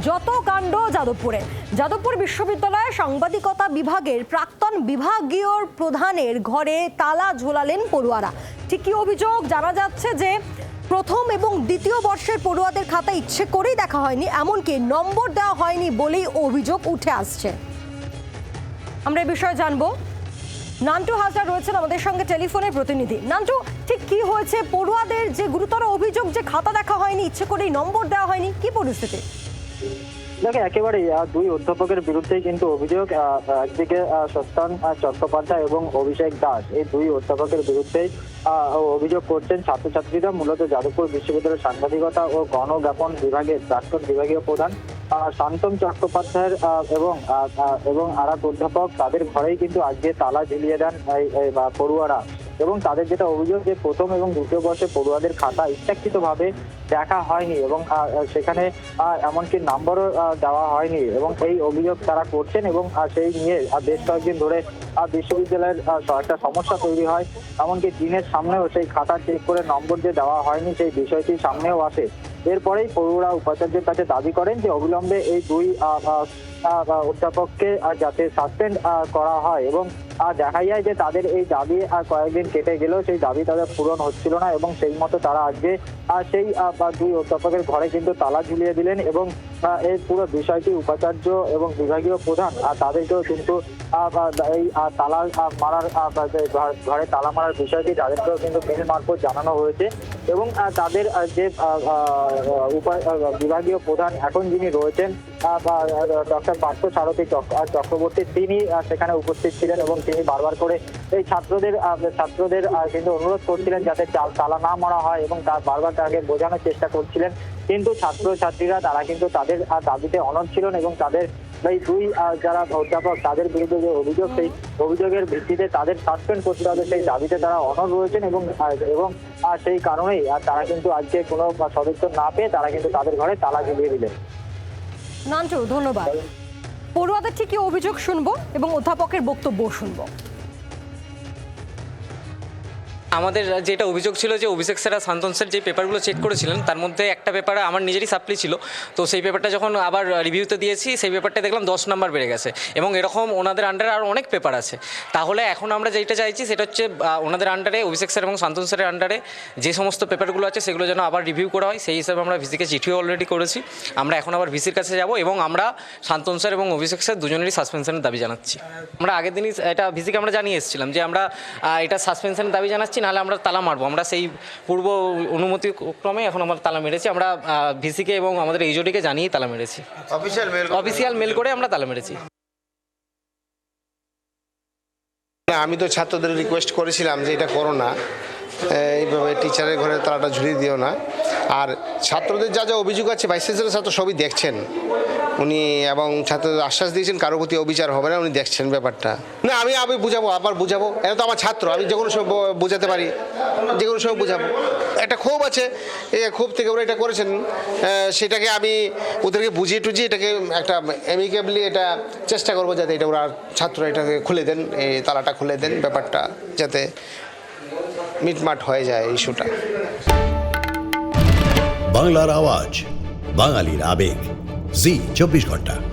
যত কাণ্ড যাদবপুরে। যাদবপুর বিশ্ববিদ্যালয়ে সাংবাদিকতা বিভাগের প্রাক্তন বিভাগীয় প্রধানের ঘরে তালা ঝোলালেন পড়ুয়ারা। ঠিক কি অভিযোগ জানা যাচ্ছে যে, প্রথম এবং দ্বিতীয় বর্ষের পড়ুয়াদের খাতা ইচ্ছে করেই দেখা হয়নি, এমনকি নম্বর দেওয়া হয়নি বলেই অভিযোগ উঠে আসছে। আমরা এই বিষয়ে জানব। নান্টু হাজরা রয়েছেন আমাদের সঙ্গে টেলিফোনের প্রতিনিধি। নান্টু, ঠিক কি হয়েছে? পড়ুয়াদের যে গুরুতর অভিযোগ যে খাতা দেখা হয়নি, ইচ্ছে করেই নম্বর দেওয়া হয়নি, কি পরিস্থিতি? দেখে একেবারেই দুই অধ্যাপকের বিরুদ্ধেই কিন্তু অভিযোগ একদিকে সস্তান চট্টোপাধ্যায় এবং অভিষেক দাস এই দুই অধ্যাপকের বিরুদ্ধেই অভিযোগ করছেন ছাত্রছাত্রীরা, মূলত যাদবপুর বিশ্ববিদ্যালয়ের সাংবাদিকতা ও গণজ্ঞাপন বিভাগের প্রাক্তন বিভাগীয় প্রধান শান্তম চট্টোপাধ্যায়ের এবং এবং আর এক অধ্যাপক, তাদের ঘরেই কিন্তু আজকে তালা ঝুলিয়ে দেন পড়ুয়ারা। এবং তাদের যেটা অভিযোগ যে প্রথম এবং দ্বিতীয় বর্ষে পড়ুয়াদের খাতা ইচ্ছাকৃতভাবে দেখা হয়নি এবং সেখানে এমনকি নাম্বারও দেওয়া হয়নি এবং এই অভিযোগ তারা করছেন এবং সেই নিয়ে বেশ কয়েকদিন ধরে বিশ্ববিদ্যালয়ের একটা সমস্যা তৈরি হয়। এমনকি দিনের সামনেও সেই খাতা চেক করে নম্বর যে দেওয়া হয়নি সেই বিষয়টি সামনেও আসে। এরপরেই পড়ুয়ারা উপাচার্যের কাছে দাবি করেন যে অবিলম্বে এই দুই অধ্যাপককে যাতে সাসপেন্ড করা হয় এবং দেখা যায় যে তাদের এই দাবি আর কয়েকদিন কেটে গেলেও সেই দাবি তাদের পূরণ হচ্ছিল না এবং সেই মতো তারা আজকে সেই দুই অধ্যাপকের ঘরে কিন্তু তালা ঝুলিয়ে দিলেন এবং এই পুরো বিষয়টি উপাচার্য এবং বিভাগীয় প্রধান, আর তাদেরকেও কিন্তু এই তালা মারার ঘর- তালা মারার বিষয়টি তাদেরকেও কিন্তু মেল মারফত জানানো হয়েছে এবং তাদের যে বিভাগীয় প্রধান এখন যিনি রয়েছেন ডক্টর পার্থ সারথী চক্রবর্তী, তিনি সেখানে উপস্থিত ছিলেন এবং তিনি বারবার করে এই ছাত্রদের ছাত্রদের কিন্তু অনুরোধ করছিলেন যাতে তালা না মারা হয় এবং তার বারবার তাকে বোঝানোর চেষ্টা করছিলেন। কিন্তু ছাত্র ছাত্রীরা তারা কিন্তু তাদের দাবিতে অনড় ছিলেন এবং তাদের, এই দুই যারা অধ্যাপক, তাদের বিরুদ্ধে যে অভিযোগ, সেই অভিযোগের ভিত্তিতে তাদের সাসপেন্ড করতে হবে, সেই দাবিতে তারা অনড় রয়েছেন এবং এবং সেই কারণেই তারা কিন্তু আজকে কোনো সদস্য না পেয়ে তারা কিন্তু তাদের ঘরে তালা ঝুলিয়ে দিলেন। নান্টু ধন্যবাদ। পড়ুয়াদের ঠিকই অভিযোগ শুনব এবং অধ্যাপকের বক্তব্য শুনব। আমাদের যেটা অভিযোগ ছিল যে অভিষেক স্যার আর শান্তন স্যার যে পেপারগুলো চেক করেছিলেন, তার মধ্যে একটা পেপারে আমার নিজেরই সাপ্লি ছিল। তো সেই পেপারটা যখন আবার রিভিউতে দিয়েছি, সেই পেপারটা দেখলাম দশ নাম্বার বেড়ে গেছে। এবং এরকম ওনাদের আন্ডারে আরও অনেক পেপার আছে। তাহলে এখন আমরা যেটা চাইছি, সেটা হচ্ছে ওনাদের আন্ডারে অভিষেক স্যার এবং শান্তন স্যারের আন্ডারে যে সমস্ত পেপারগুলো আছে, সেগুলো যেন আবার রিভিউ করা হয়। সেই হিসাবে আমরা ভিসিকে চিঠিও অলরেডি করেছি। আমরা এখন আবার ভিসির কাছে যাব এবং আমরা শান্তন স্যার এবং অভিষেক স্যার দুজনেরই সাসপেনশনের দাবি জানাচ্ছি। আমরা আগের দিনই, এটা ভিসিকে আমরা জানিয়ে এসেছিলাম যে আমরা এটা সাসপেনশনের দাবি জানাচ্ছি। নাহলে আমরা তালা মারবো। আমরা সেই পূর্ব অনুমতি ক্রমে এখন আমরা তালা মেরেছি। আমরা ভিসিকে এবং আমাদের এইচওডিকে জানিয়েই তালা মেরেছি। অফিসিয়াল মেল অফিসিয়াল মেল করে আমরা তালা মেরেছি। না আমি তো ছাত্রদের রিকোয়েস্ট করেছিলাম যে এটা করো না। এইভাবে টিচারের ঘরে তালাটা ঝুলিয়ে দিও না। আর ছাত্রদের যা যা অভিযোগ আছে ভাইস চ্যান্সেলর ছাত্র সবই দেখছেন। উনি এবং ছাত্রদের আশ্বাস দিয়েছেন, কারও প্রতি অবিচার হবে না, উনি দেখছেন ব্যাপারটা। না, আমি আমি বুঝাবো, আবার বুঝাবো। এটা তো আমার ছাত্র, আমি যে কোনো সময় বোঝাতে পারি যে কোনো সময় বুঝাবো। একটা ক্ষোভ আছে এই ক্ষোভ থেকে ওরা এটা করেছেন। সেটাকে আমি ওদেরকে বুঝিয়ে টুঝিয়ে এটাকে একটা এমিকেবলি এটা চেষ্টা করব যাতে এটা ওরা ছাত্র এটাকে খুলে দেন এই তালাটা খুলে দেন ব্যাপারটা, যাতে মিটমাট হয়ে যায় ইস্যুটা। বাংলার আওয়াজ, বাঙালির আবেগ। জি চব্বিশ ঘণ্টা।